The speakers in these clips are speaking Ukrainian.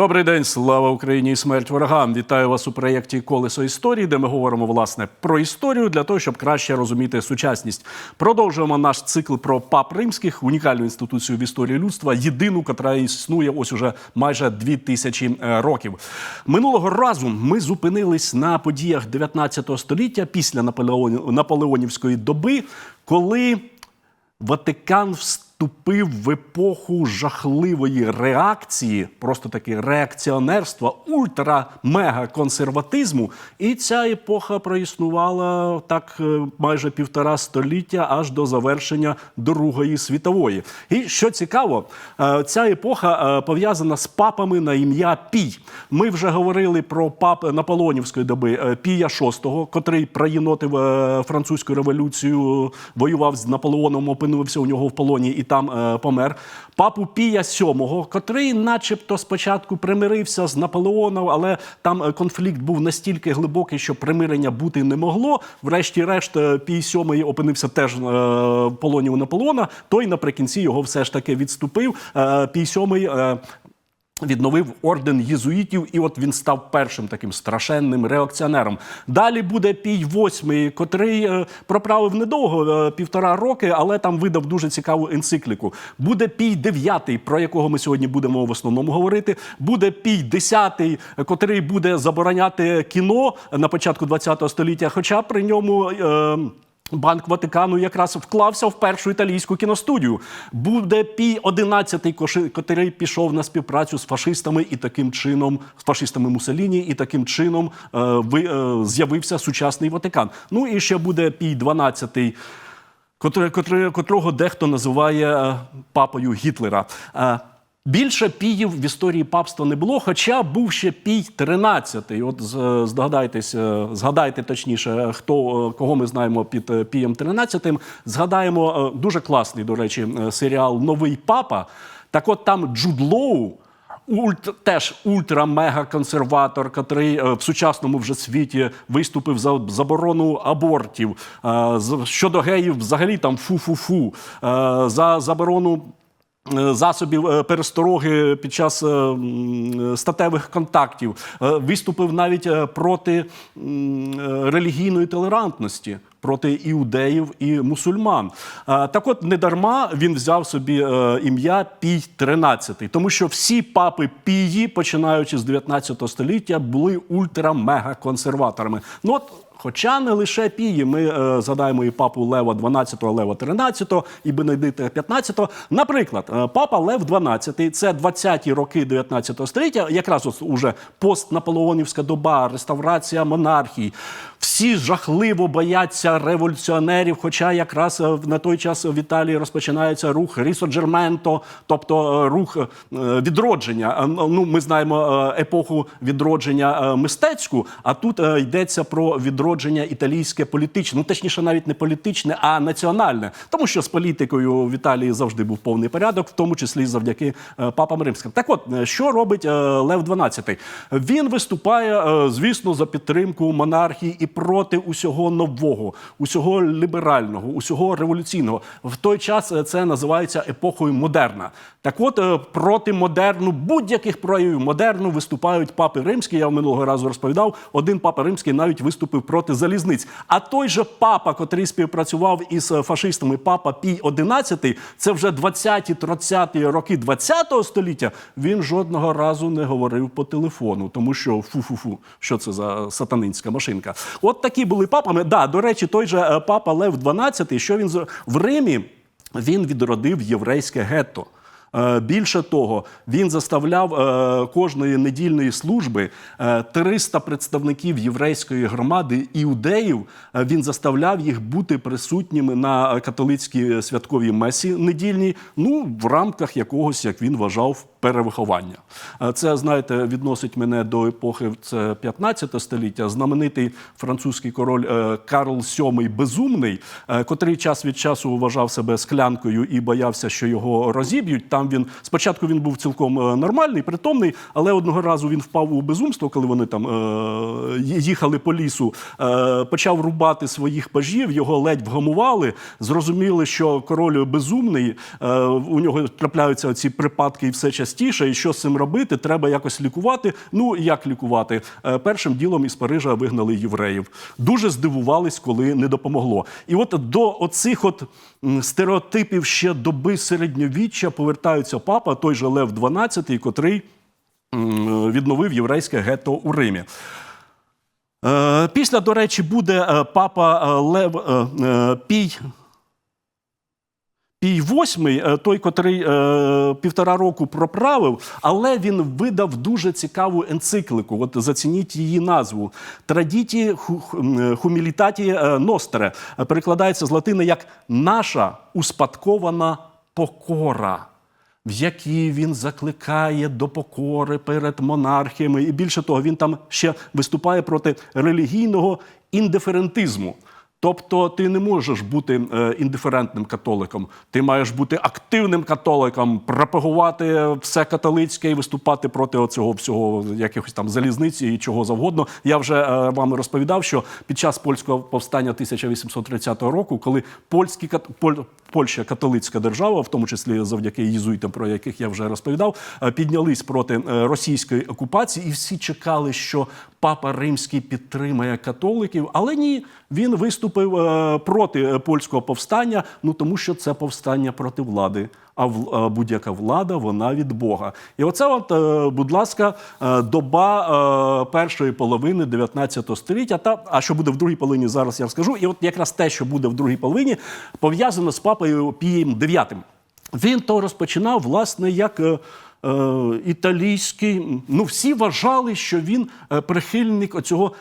Добрий день, слава Україні і смерть ворогам! Вітаю вас у проєкті Колесо історії, де ми говоримо власне про історію для того, щоб краще розуміти сучасність. Продовжуємо наш цикл про пап римських, унікальну інституцію в історії людства, єдину, яка існує ось уже майже дві тисячі е, років. Минулого разу ми зупинились на подіях 19 століття після Наполеоні- наполеонівської доби, коли Ватикан вступив в епоху жахливої реакції, просто таки реакціонерства, ультра-мега-консерватизму. І ця епоха проіснувала так е, майже півтора століття аж до завершення Другої світової. І що цікаво, е, ця епоха е, пов'язана з папами на ім'я Пій. Ми вже говорили про пап Наполеонівської доби Пія VI, котрий проєнотив французьку революцію, воював з Наполеоном, опинився у нього в полоні і там е, помер. Папу Пія VII, котрий, начебто, спочатку примирився з Наполеоном, але там е, конфлікт був настільки глибокий, що примирення бути не могло. Врешті-решт, е, Пій VII опинився теж е, в полоні у Наполеона. Той наприкінці його все ж таки відступив. Е, Пій VII е, Відновив орден єзуїтів, і от він став першим таким страшенним реакціонером. Далі буде Пій VIII, котрий е, проправив недовго е, півтора роки, але там видав дуже цікаву енцикліку. Буде Пій IX, про якого ми сьогодні будемо в основному говорити. Буде Пій X, котрий буде забороняти кіно на початку ХХ століття, хоча при ньому. Е, Банк Ватикану якраз вклався в першу італійську кіностудію. Буде Пій 11 котрий пішов на співпрацю з фашистами і таким чином, з фашистами Мусоліні, і таким чином е, е, з'явився сучасний Ватикан. Ну і ще буде Пій 12 котре- котре- котрого дехто називає е, папою Гітлера. Е, Більше піїв в історії папства не було, хоча був ще пій 13. От з- здогадайтесь, е, згадайте точніше, хто е, кого ми знаємо під е, пієм 13-м. Згадаємо е, дуже класний, до речі, е, серіал Новий папа. Так, от там Джуд Лоу, Ульт, теж ультра-мега-консерватор, котрий е, в сучасному вже світі виступив за заборону абортів. Е, щодо геїв, взагалі там фу-фу-фу. Е, за заборону. Е, Засобів е, перестороги під час е, статевих контактів виступив навіть проти релігійної толерантності, проти іудеїв і мусульман. Так от недарма він взяв собі ім'я Пій 13, тому що всі папи Пії, починаючи з 19 століття, були ультра-мега-консерваторами. Ну от Хоча не лише пії, ми е, згадаємо і папу Лева 12, Лева 13 і Бенедикта 15. Наприклад, е, папа Лев 12 – це 20-ті роки 19 століття, якраз ось уже постнаполеонівська доба, реставрація монархії. Всі жахливо бояться революціонерів. Хоча якраз е, на той час в Італії розпочинається рух Рісоджерменто, тобто е, рух відродження. Ну, ми знаємо епоху відродження мистецьку, а тут йдеться про відродження італійське політичне, ну точніше, навіть не політичне, а національне, тому що з політикою в Італії завжди був повний порядок, в тому числі завдяки е, папам римським. Так, от е, що робить е, Лев XII? Він виступає, звісно, за підтримку монархії і проти усього нового, усього ліберального, усього революційного. В той час це називається епохою модерна. Так, от е, проти модерну, будь-яких проявів модерну виступають папи римські. Я минулого разу розповідав. Один папа римський навіть виступив проти залізниць. А той же папа, котрий співпрацював із е, фашистами, папа Пій XI, це вже 20-30 роки 20 століття. Він жодного разу не говорив по телефону, тому що фу-фу-фу, що це за сатанинська машинка. От такі були папами. Да, до речі, той же е, папа Лев XII, що він в Римі він відродив єврейське гетто. Е, Більше того, він заставляв е, кожної недільної служби е, 300 представників єврейської громади іудеїв. е, Він заставляв їх бути присутніми на е, католицькій святковій месі недільній, ну в рамках якогось, як він вважав, перевиховання. Е, Це знаєте, відносить мене до епохи це 15 століття. Знаменитий французький король е, Карл VII Безумний, е, котрий час від часу вважав себе склянкою і боявся, що його розіб'ють. Там він спочатку він був цілком е, нормальний, притомний, але одного разу він впав у безумство, коли вони там е, їхали по лісу, е, почав рубати своїх пажів, його ледь вгамували. Зрозуміли, що король безумний, у нього трапляються ці припадки і все частіше. І що з цим робити? Треба якось лікувати. Ну як лікувати? Першим ділом із Парижа вигнали євреїв. Дуже здивувались, коли не допомогло. І от до оцих от стереотипів ще доби середньовіччя повертаються папа, той же Лев XII, котрий відновив єврейське гетто у Римі. Е, Після, до речі, буде е, папа е, Лев Пій. Пій восьмий, той, котрий е, півтора року проправив, але він видав дуже цікаву енциклику. От зацініть її назву Традіті хумілітаті ностере. Е, Перекладається з латини як наша успадкована покора. В якій він закликає до покори перед монархіями, і більше того, він там ще виступає проти релігійного індиферентизму. Тобто ти не можеш бути е, індиферентним католиком, ти маєш бути активним католиком, пропагувати все католицьке і виступати проти оцього всього якихось там залізниці і чого завгодно. Я вже е, вам розповідав, що під час польського повстання 1830 року, коли польські Поль- Польща католицька держава, в тому числі завдяки єзуїтам, про яких я вже розповідав, е, піднялись проти російської окупації, і всі чекали, що папа римський підтримає католиків. Але ні, він виступив е, проти польського повстання. Ну тому що це повстання проти влади. А е, будь-яка влада вона від Бога. І оце, от, е, будь ласка, доба першої половини 19 століття. Та а що буде в другій половині, зараз я розкажу. І от якраз те, що буде в другій половині, пов'язано з папою Пієм IX. Він то розпочинав, власне, як. Італійський, ну всі вважали, що він прихильник оцього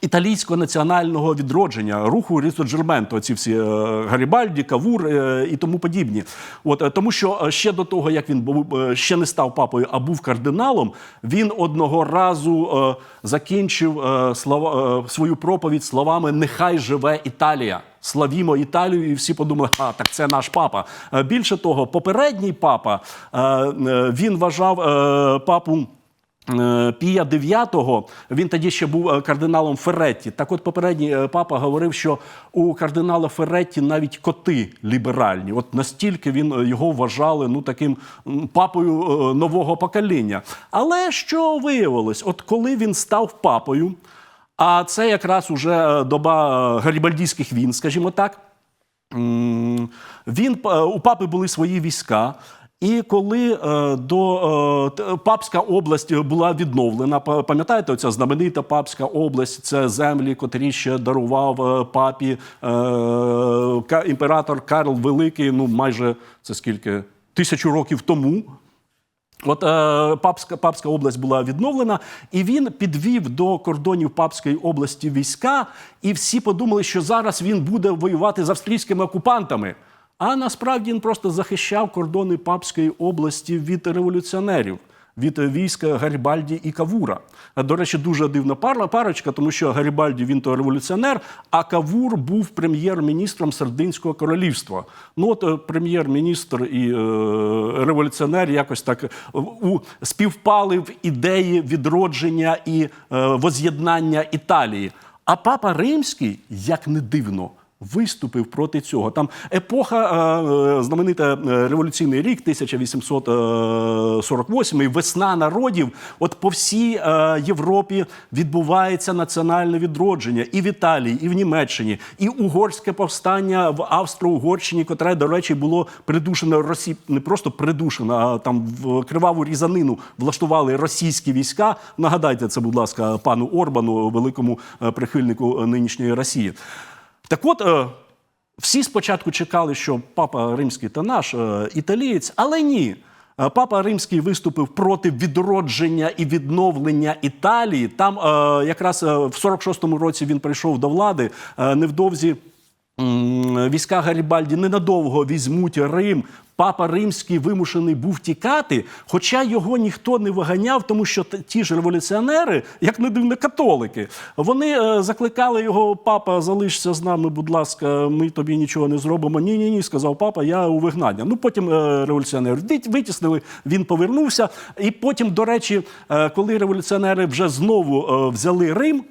італійського національного відродження, руху Рісоджерменто, ці всі е, Гарібальді, Кавур е, і тому подібні. От е, тому, що ще до того, як він був ще не став папою, а був кардиналом, він одного разу закінчив слова, свою проповідь словами Нехай живе Італія. Славімо Італію, і всі подумали, а так це наш папа. Більше того, попередній папа він вважав папу. Е, Пія IX, він тоді ще був е, кардиналом Ферретті. Так от попередній е, папа говорив, що у кардинала Ферретті навіть коти ліберальні. От настільки він його вважали ну таким папою нового покоління. Але що виявилось? От коли він став папою, а це якраз уже доба гарібальдійських війн, скажімо так. Він у папи були свої війська. І коли е, до е, папська область була відновлена, пам'ятаєте, оця знаменита папська область це землі, котрі ще дарував е, папі е, імператор Карл Великий. Ну майже це скільки тисячу років тому. От е, папська, папська область була відновлена, і він підвів до кордонів папської області війська, і всі подумали, що зараз він буде воювати з австрійськими окупантами. А насправді він просто захищав кордони папської області від революціонерів. Від війська Гарібальді і Кавура. До речі, дуже дивна пара, парочка, тому що Гарібальді він то революціонер, а Кавур був прем'єр-міністром Сердинського королівства. Ну от е, прем'єр-міністр і е, революціонер якось так е, у, співпали в ідеї відродження і е, воз'єднання Італії. А папа Римський, як не дивно, виступив проти цього. Там епоха, е, е, знаменита е, революційний рік, 1848, весна народів. От по всій Європі відбувається національне відродження і в Італії, і в Німеччині, і угорське повстання в Австро-Угорщині, котре, до речі, було придушено Росі... не просто придушено, а там в криваву різанину влаштували російські війська. Нагадайте це, будь ласка, пану Орбану, великому прихильнику нинішньої Росії. Так от, е, всі спочатку чекали, що папа римський та наш е, італієць, але ні. Е, Папа Римський виступив проти відродження і відновлення Італії. Там якраз в 46-му році він прийшов до влади. Невдовзі війська Гарібальді ненадовго візьмуть Рим. Папа Римський вимушений був тікати, хоча його ніхто не виганяв, тому що ті ж революціонери, як не дивно, католики, вони е, закликали його, папа, залишся з нами, будь ласка, ми тобі нічого не зробимо. Ні, ні, ні, сказав папа, я у вигнання. Ну потім е, революціонери витіснили, він повернувся. І потім, до речі, е, коли революціонери вже знову взяли Рим,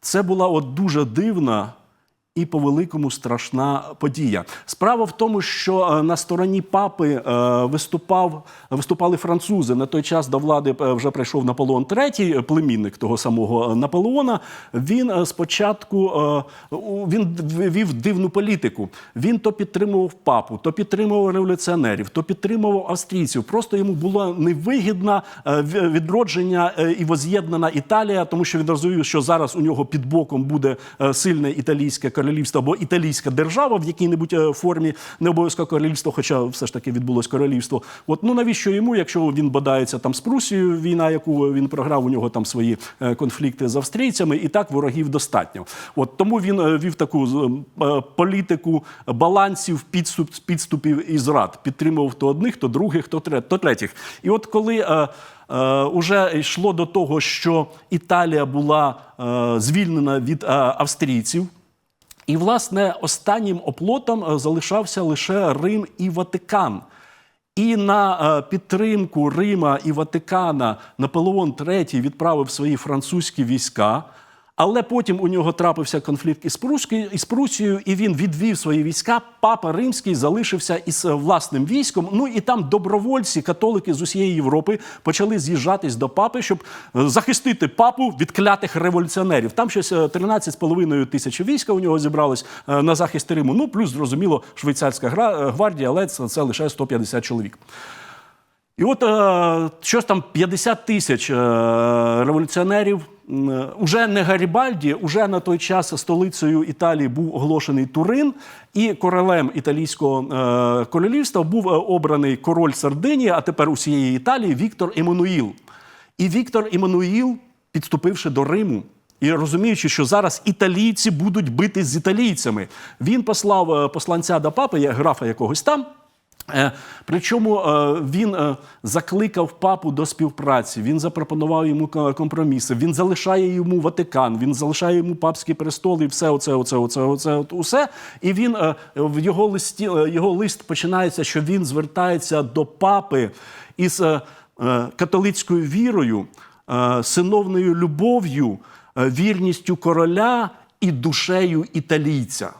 це була от дуже дивна і по великому страшна подія. Справа в тому, що е, на стороні папи е, виступав, виступали французи. На той час до влади е, вже прийшов Наполеон III, племінник того самого Наполеона. Він спочатку він вів дивну політику. Він то підтримував папу, то підтримував революціонерів, то підтримував австрійців. Просто йому е, в- відродження і воз'єднана Італія, тому що він розумів, що зараз у нього під боком буде сильне італійське королівство або італійська держава в якій-небудь е, формі, не обов'язково королівство, хоча все ж таки відбулось королівство. От ну навіщо йому, якщо він бодається там з Прусією, війна, яку він програв, у нього там свої е, конфлікти з австрійцями, і так ворогів достатньо. От тому він е, вів таку політику балансів, підступ, підступів і зрад. Підтримував то одних, то других, то, то третіх. І от коли уже йшло до того, що Італія була звільнена від австрійців. І, власне, останнім оплотом е, залишався лише Рим і Ватикан. І на е, підтримку Рима і Ватикана Наполеон III відправив свої французькі війська. Але потім у нього трапився конфлікт із Прусією, із Прусією, і він відвів свої війська. Папа Римський залишився із е, власним військом. Ну і там добровольці, католики з усієї Європи почали з'їжджатись до папи, щоб е, захистити папу від клятих революціонерів. Там щось е, 13,5 тисяч війська у нього зібралось е, на захист Риму. Ну плюс зрозуміло, швейцарська е, гвардія, але це, це лише 150 чоловік. І от е, щось там 50 тисяч е, революціонерів. Е, Уже не Гарібальді, уже на той час столицею Італії був оголошений Турин, і королем італійського е, королівства був е, обраний король Сардинії, а тепер усієї Італії Віктор Еммануїл. І Віктор Еммануїл, підступивши до Риму, і розуміючи, що зараз італійці будуть бити з італійцями, він послав посланця до папи, графа якогось там. Е, Причому е, він е, закликав папу до співпраці, він запропонував йому компроміси, він залишає йому Ватикан, він залишає йому папський престол і все оце, оце, оце, оце, усе. І він в його листі, його лист починається, що він звертається до папи із католицькою вірою, синовною любов'ю, вірністю короля і душею італійця.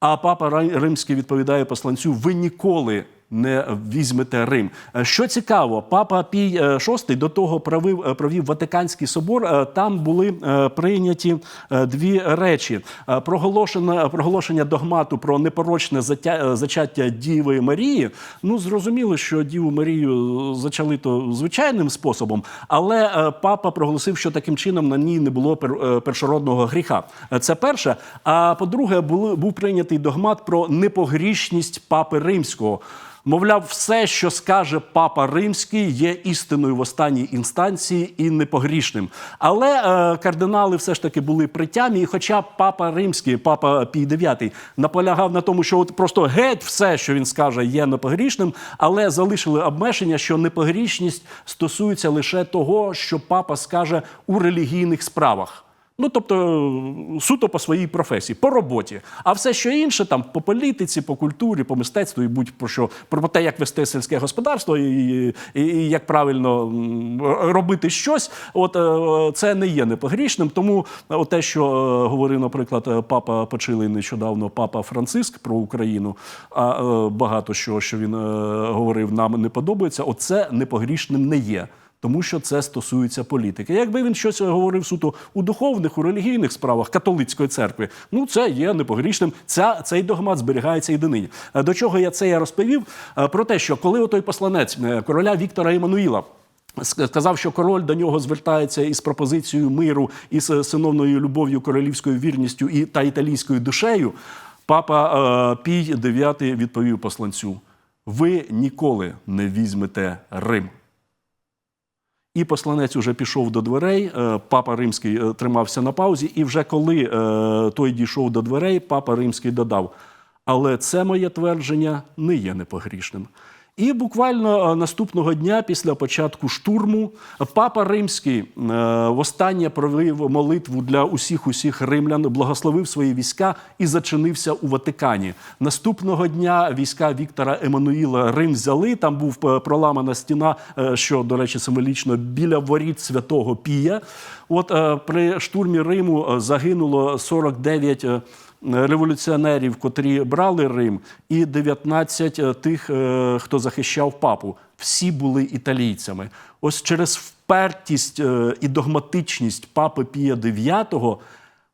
А папа Римський відповідає посланцю: ви ніколи не візьмете Рим. Е, Що цікаво, папа Пій е, VI до того провів, е, провів Ватиканський собор. Е, Там були е, прийняті е, дві речі: Е, проголошення, догмату про непорочне затя- е, зачаття Діви Марії. Ну зрозуміло, що Діву Марію зачали то звичайним способом, але е, папа проголосив, що таким чином на ній не було пер- е, першородного гріха. Е, Це перше. А по-друге, був прийнятий догмат про непогрішність папи римського. Мовляв, все, що скаже папа римський, є істиною в останній інстанції і непогрішним. Але е, кардинали все ж таки були при тямі, і хоча папа римський, папа Пій IX, наполягав на тому, що от просто геть все, що він скаже, є непогрішним, але залишили обмеження, що непогрішність стосується лише того, що папа скаже у релігійних справах. Ну, тобто суто по своїй професії, по роботі. А все, що інше, там по політиці, по культурі, по мистецтву і будь-про що, про те, як вести сільське господарство і, і, і як правильно робити щось, от е, це не є непогрішним. Тому от те, що е, говорив, наприклад, е, папа почили нещодавно, папа Франциск про Україну, а е, багато що, що він е, говорив, нам не подобається. Оце непогрішним не є. Тому що це стосується політики. Якби він щось говорив суто у духовних, у релігійних справах католицької церкви, ну це є непогрішним. Ця цей догмат зберігається і донині. Е, До чого я це я розповів? Е, Про те, що коли отой посланець е, короля Віктора Іммануїла Сказав, що король до нього звертається із пропозицією миру, із синовною любов'ю, королівською вірністю і та італійською душею. Папа Пій IX відповів посланцю: ви ніколи не візьмете Рим. І посланець уже пішов до дверей. е, Папа Римський е, тримався на паузі. І вже коли е, той дійшов до дверей, папа Римський додав: Але це моє твердження не є непогрішним. І буквально е, наступного дня, після початку штурму, папа Римський е, востаннє провів молитву для усіх усіх римлян, благословив свої війська і зачинився у Ватикані. Наступного дня війська Віктора Еммануїла Рим взяли. Там був е, проламана стіна, е, що, до речі, символічно біля воріт святого Пія. От е, при штурмі Риму е, загинуло 49 е, революціонерів, котрі брали Рим, і 19 тих, е, хто захищав папу. Всі були італійцями. Ось через впертість е, і догматичність папи Пія IX,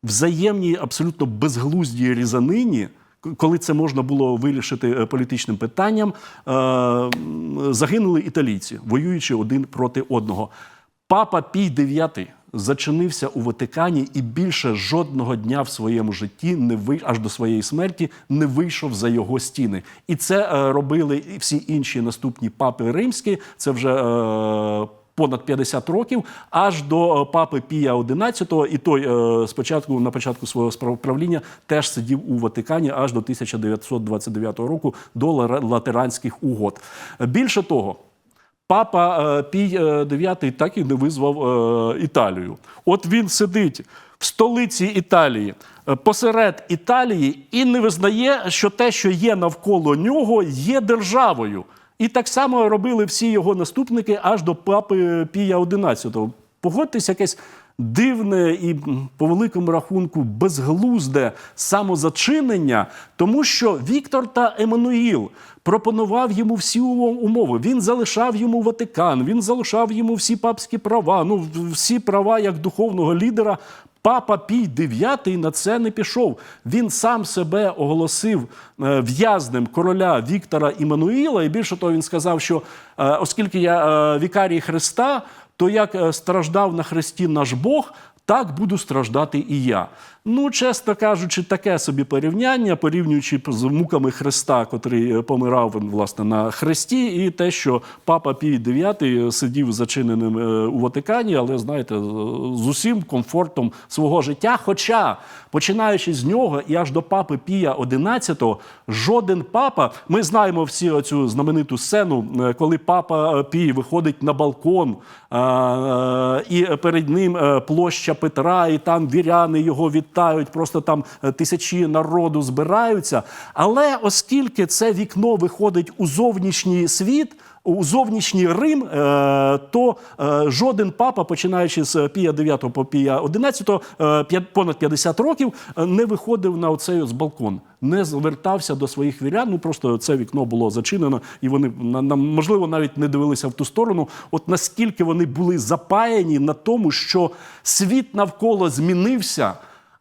взаємній абсолютно безглуздій різанині. Коли це можна було вирішити е, політичним питанням, е, загинули італійці, воюючи один проти одного. Папа Пій IX зачинився у Ватикані і більше жодного дня в своєму житті не ви аж до своєї смерті не вийшов за його стіни. І це е, робили всі інші наступні папи римські. Це вже е, понад 50 років, аж до е, папи Пія XI, і той е, спочатку на початку свого правління теж сидів у Ватикані аж до 1929 року до латеранських угод. Більше того. Папа е, Пій е, IX так і не визвав е, Італію. От він сидить в столиці Італії, посеред Італії, і не визнає, що те, що є навколо нього, є державою. І так само робили всі його наступники аж до папи Пія XI. Погодьтесь, якесь дивне і по великому рахунку безглузде самозачинення, тому що Віктор та Еммануїл пропонував йому всі умови. Він залишав йому Ватикан, він залишав йому всі папські права. Ну, всі права як духовного лідера. Папа Пій IX на це не пішов. Він сам себе оголосив е, в'язнем короля Віктора Іммануїла. І більше того, він сказав, що е, оскільки я е, вікарій Христа, то як е, страждав на хресті наш Бог, так буду страждати і я. Ну, чесно кажучи, таке собі порівняння, порівнюючи з муками Христа, котрий е, помирав власне на хресті, і те, що папа Пій IX сидів зачиненим е, у Ватикані, але знаєте, з усім комфортом свого життя. Хоча, починаючи з нього і аж до папи Пія XI, жоден папа, ми знаємо всі оцю знамениту сцену, е, коли папа Пій виходить на балкон, е, е, і перед ним е, площа Петра, і там віряни його вітають, просто там е, тисячі народу збираються. Але оскільки це вікно виходить у зовнішній світ. У зовнішній Рим, е, то е, жоден папа, починаючи з Пія 9 по Пія 11, е, понад 50 років, не виходив на оцей ось балкон, не звертався до своїх вірян. Ну просто це вікно було зачинено, і вони на, на- можливо навіть не дивилися в ту сторону. От наскільки вони були запаяні на тому, що світ навколо змінився.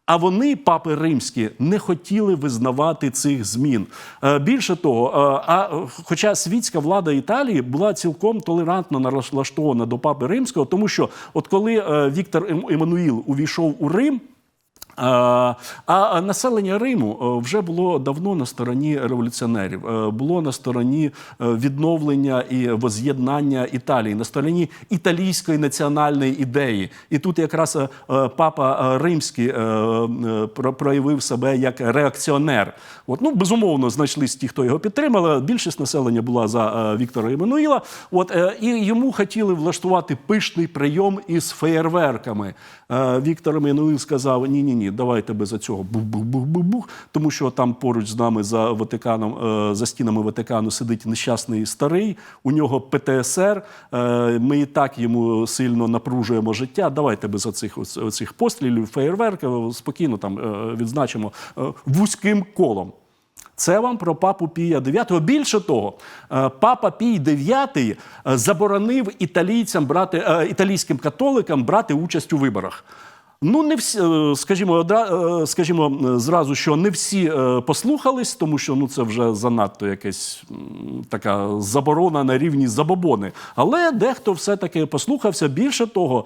А вони, папи римські, не хотіли визнавати цих змін. Е, Більше того, е, а хоча світська влада Італії була цілком толерантно налаштована до папи римського, тому що от коли е, Віктор Ем- Еммануїл увійшов у Рим. А, населення Риму е, вже було давно на стороні революціонерів, е, було на стороні е, відновлення і воз'єднання Італії, на стороні італійської національної ідеї. І тут якраз папа римський про- проявив себе як реакціонер. От, ну, безумовно, знайшлись ті, хто його підтримали. Більшість населення була за Віктора Іммануїла. От, і йому хотіли влаштувати пишний прийом із феєрверками. Віктор Іммануїл сказав: ні, ні, ні, давайте без цього бух-бух-бух-бух-бух, тому що там поруч з нами за Ватиканом, е, за стінами Ватикану сидить нещасний старий, у нього ПТСР. е, Ми і так йому сильно напружуємо життя. Давайте без оцих, оц- оцих пострілів, феєрверків спокійно там е, відзначимо вузьким колом. Це вам про папу Пія IX. Більше того, папа Пій IX заборонив італійцям брати італійським католикам брати участь у виборах. Ну, не всі, е, скажімо, одра- е, скажімо, зразу, що не всі е, послухались, тому що ну це вже занадто якась така заборона на рівні забобони. Але дехто все-таки послухався. Більше того,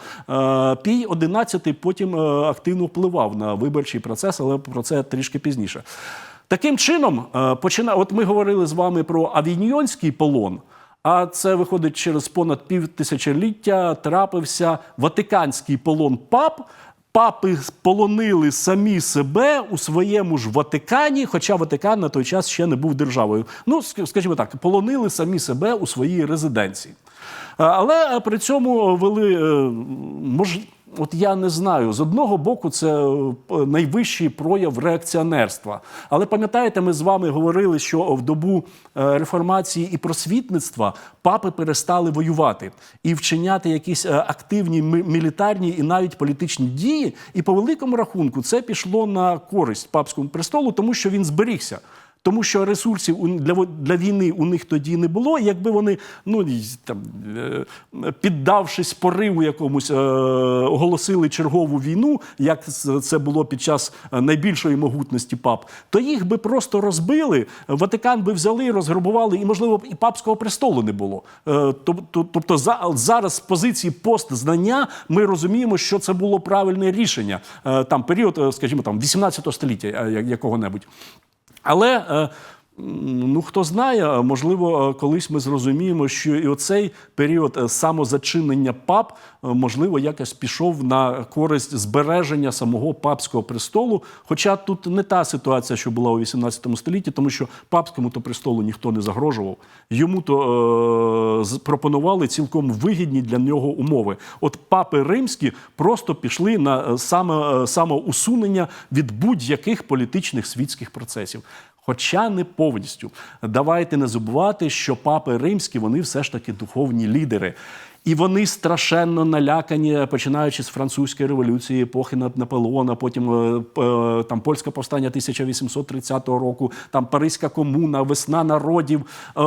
Пій XI потім активно впливав на виборчий процес, але про це трішки пізніше. Таким чином, почина... от ми говорили з вами про авіньйонський полон. А це виходить через понад півтисячоліття трапився Ватиканський полон пап. Папи полонили самі себе у своєму ж Ватикані, хоча Ватикан на той час ще не був державою. Ну, скажімо так, полонили самі себе у своїй резиденції. Але при цьому вели е, мож. От я не знаю, з одного боку, це е, найвищий прояв реакціонерства. Але пам'ятаєте, ми з вами говорили, що в добу е, реформації і просвітництва папи перестали воювати і вчиняти якісь е, активні мілітарні і навіть політичні дії. І по великому рахунку це пішло на користь папському престолу, тому що він зберігся. Тому що ресурсів для, для війни у них тоді не було. Якби вони, ну там, е, піддавшись пориву якомусь, е, оголосили чергову війну, як це було під час е, найбільшої могутності пап, то їх би просто розбили. Ватикан би взяли, розграбували, і можливо і папського престолу не було. Тоб- тоб- Тобто, за- зараз з позиції постзнання ми розуміємо, що це було правильне рішення. Там період, скажімо, там 18 століття якого-небудь. Але е, ну хто знає, можливо, колись ми зрозуміємо, що і оцей період е, самозачинення пап, е, можливо, якось пішов на користь збереження самого папського престолу. Хоча тут не та ситуація, що була у 18 столітті, тому що папському то престолу ніхто не загрожував. Йому то е, пропонували цілком вигідні для нього умови. От папи римські просто пішли на е, саме, самоусунення від будь-яких політичних світських процесів. Хоча не повністю. Давайте не забувати, що папи римські вони все ж таки духовні лідери. І вони страшенно налякані, починаючи з французької революції, епохи Нап- Наполеона, потім е, е, там польське повстання 1830 року, там Паризька комуна, весна народів. Е,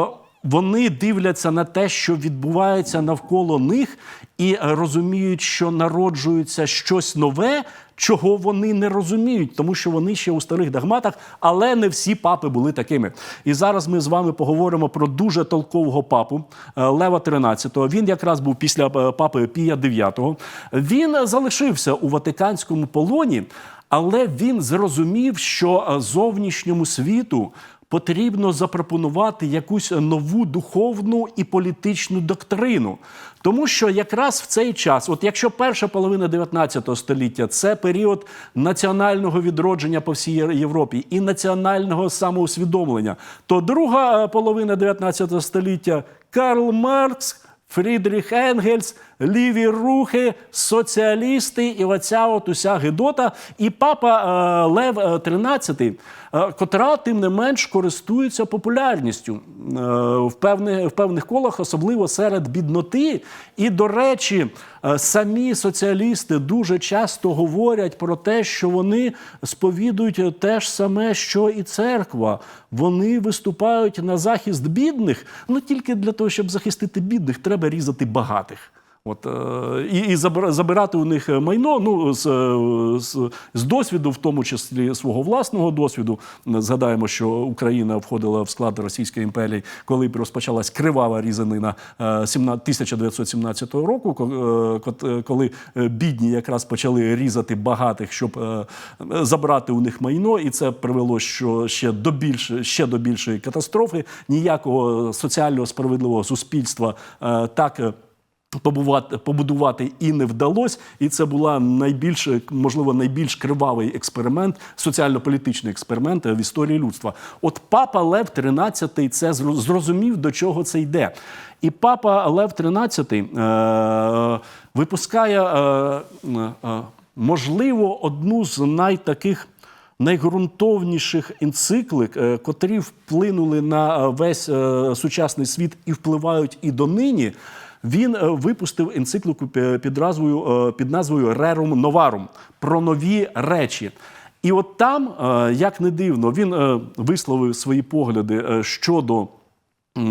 Вони дивляться на те, що відбувається навколо них, і розуміють, що народжується щось нове, чого вони не розуміють, тому що вони ще у старих догматах, але не всі папи були такими. І зараз ми з вами поговоримо про дуже толкового папу е, Лева XIII. Він якраз був після е, папи Пія IX. Він залишився у Ватиканському полоні, але він зрозумів, що е, зовнішньому світу потрібно запропонувати якусь нову духовну і політичну доктрину. Тому що якраз в цей час, от якщо перша половина 19 століття це період національного відродження по всій Європі і національного самоусвідомлення, то друга е, половина 19 століття Карл Маркс. Фрідріх Енгельс, ліві рухи, соціалісти і оця от уся гидота. І папа е, Лев XIII, е, котра тим не менш користується популярністю е, в, певних, в певних колах, особливо серед бідноти. І, до речі, е, самі соціалісти дуже часто говорять про те, що вони сповідують те ж саме, що і церква. Вони виступають на захист бідних, ну тільки для того, щоб захистити бідних, треба різати багатих. От, е, і, і забирати у них майно ну, з, е, з, з досвіду, в тому числі свого власного досвіду. Згадаємо, що Україна входила в склад Російської імперії, коли розпочалась кривава різанина е, 17 1917 року, ко- е, е, коли бідні якраз почали різати багатих, щоб забрати у них майно, і це привело що ще до більше, ще до більшої катастрофи. Ніякого соціального справедливого суспільства так. Побувати, побудувати і не вдалося. І це була найбільш, можливо, найбільш кривавий експеримент, соціально-політичний експеримент в історії людства. От папа Лев XIII це зрозумів, до чого це йде. І папа Лев XIII е, випускає, е, е, можливо, одну з найтаких найґрунтовніших енциклик, е, котрі вплинули на е, весь е, сучасний світ і впливають і донині. Він е, випустив енциклику пі- під назвою, е, під назвою Rerum Novarum про нові речі. І от там, е, як не дивно, він висловив свої погляди щодо.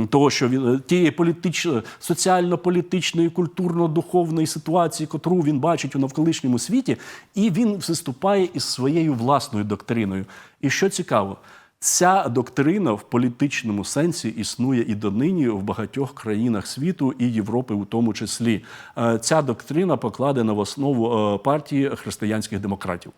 Того, що він тієї політичної, соціально-політичної, культурно-духовної ситуації, котру він бачить у навколишньому світі, і він виступає із своєю власною доктриною. І що цікаво, ця доктрина в політичному сенсі існує і донині в багатьох країнах світу і Європи, у тому числі. Е, Ця доктрина покладена в основу е, партії християнських демократів.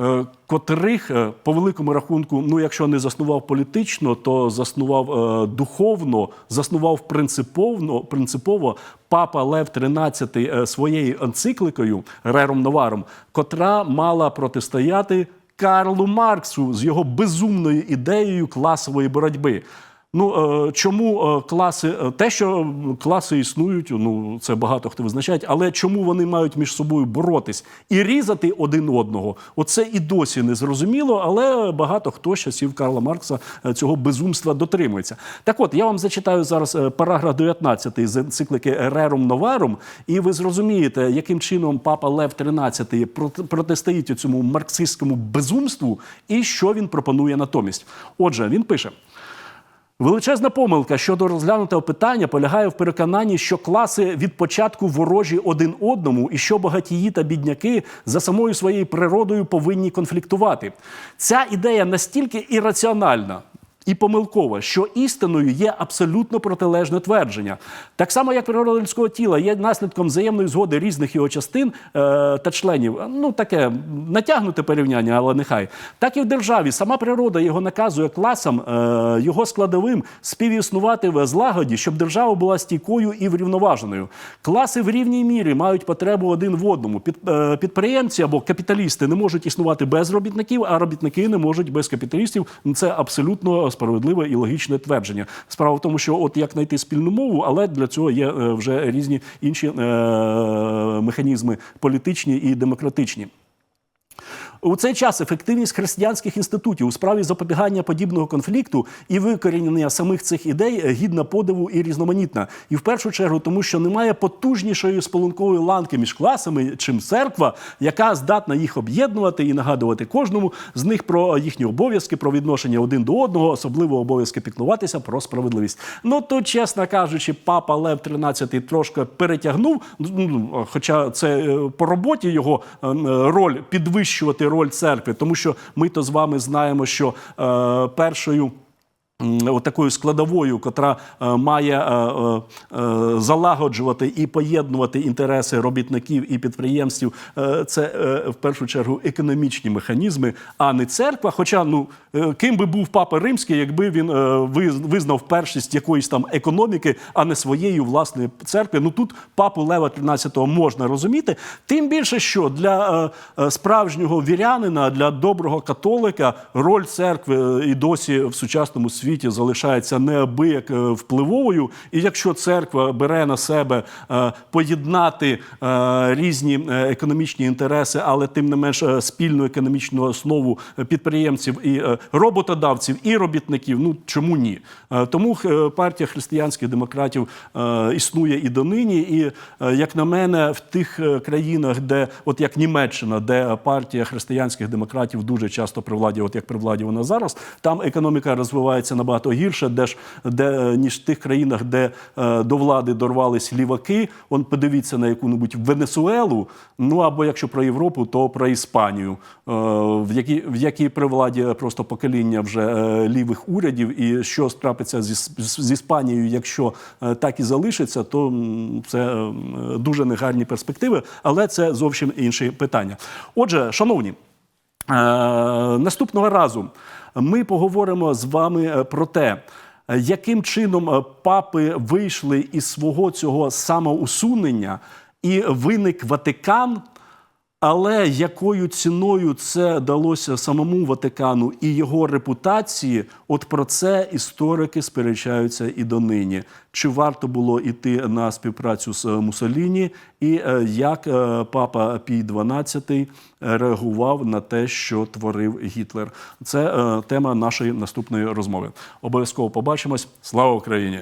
е, котрих по великому рахунку, ну якщо не заснував політично, то заснував духовно, заснував принциповно, принципово папа Лев XIII своєю енцикликою Рером Новаром, котра мала протистояти Карлу Марксу з його безумною ідеєю класової боротьби. Ну е, чому е, класи, е, те, що класи існують, ну це багато хто визначає, але чому вони мають між собою боротись і різати один одного? Оце і досі не зрозуміло, але багато хто з часів Карла Маркса цього безумства дотримується. Так от я вам зачитаю зараз параграф 19 з енциклики Рерум Новарум, і ви зрозумієте, яким чином папа Лев XIII проти- протистоїть цьому марксистському безумству і що він пропонує натомість. Отже, він пише. Величезна помилка щодо розглянутого питання полягає в переконанні, що класи від початку ворожі один одному, і що багатії та бідняки за самою своєю природою повинні конфліктувати. Ця ідея настільки ірраціональна. І помилкова, що істиною є абсолютно протилежне твердження. Так само, як природа людського тіла є наслідком взаємної згоди різних його частин е, та членів. Ну таке натягнуте порівняння, але нехай. Так і в державі сама природа його наказує класам, е, його складовим співіснувати в злагоді, щоб держава була стійкою і врівноваженою. Класи в рівній мірі мають потребу один в одному. Під, е, підприємці або капіталісти не можуть існувати без робітників, а робітники не можуть без капіталістів. Це абсолютно справедливе і логічне твердження. Справа в тому, що от як знайти спільну мову, але для цього є е, вже різні інші е, механізми політичні і демократичні. У цей час ефективність християнських інститутів у справі запобігання подібного конфлікту і викорінення самих цих ідей гідна подиву і різноманітна. І в першу чергу, тому що немає потужнішої сполункової ланки між класами, чим церква, яка здатна їх об'єднувати і нагадувати кожному з них про їхні обов'язки, про відношення один до одного, особливо обов'язки піклуватися про справедливість. Ну тут, чесно кажучи, папа Лев XIII трошки перетягнув. ну, Хоча це е, по роботі його е, роль підвищувати роль церкви, тому що ми то з вами знаємо, що е, першою. Такою складовою, котра е, має е, е, залагоджувати і поєднувати інтереси робітників і підприємців, це в першу чергу економічні механізми, а не церква. Хоча ну ким би був папа римський, якби він визнав першість якоїсь там економіки, а не своєї власної церкви. Ну тут папу Лева XIII можна розуміти. Тим більше, що для справжнього вірянина, для доброго католика, роль церкви і досі в сучасному світі залишається неабияк е, впливовою. І якщо церква бере на себе е, поєднати е, різні економічні інтереси, але тим не менш спільну економічну основу підприємців і роботодавців і робітників, ну чому ні? Тому партія християнських демократів існує і донині. І як на мене, в тих країнах, де от як Німеччина, де партія християнських демократів дуже часто при владі, от як при владі вона зараз, там економіка розвивається набагато гірше, де ж де е, ніж в тих країнах, де е, до влади дорвались ліваки. Он подивіться на яку-небудь Венесуелу. Ну або якщо про Європу, то про Іспанію, е, в якій в якій при владі просто покоління вже е, лівих урядів, і що трапиться зі, з, з Іспанією, якщо е, так і залишиться, то це е, дуже негарні перспективи, але це зовсім інше питання. Отже, шановні. Е, Наступного разу ми поговоримо з вами е, про те, е, яким чином папи вийшли із свого цього самоусунення і виник Ватикан. Але якою ціною це далося самому Ватикану і його репутації? От про це історики сперечаються і донині. Чи варто було йти на співпрацю з е, Мусоліні, і е, як е, папа Пій XII реагував на те, що творив Гітлер? Це тема нашої наступної розмови. Обов'язково побачимось. Слава Україні!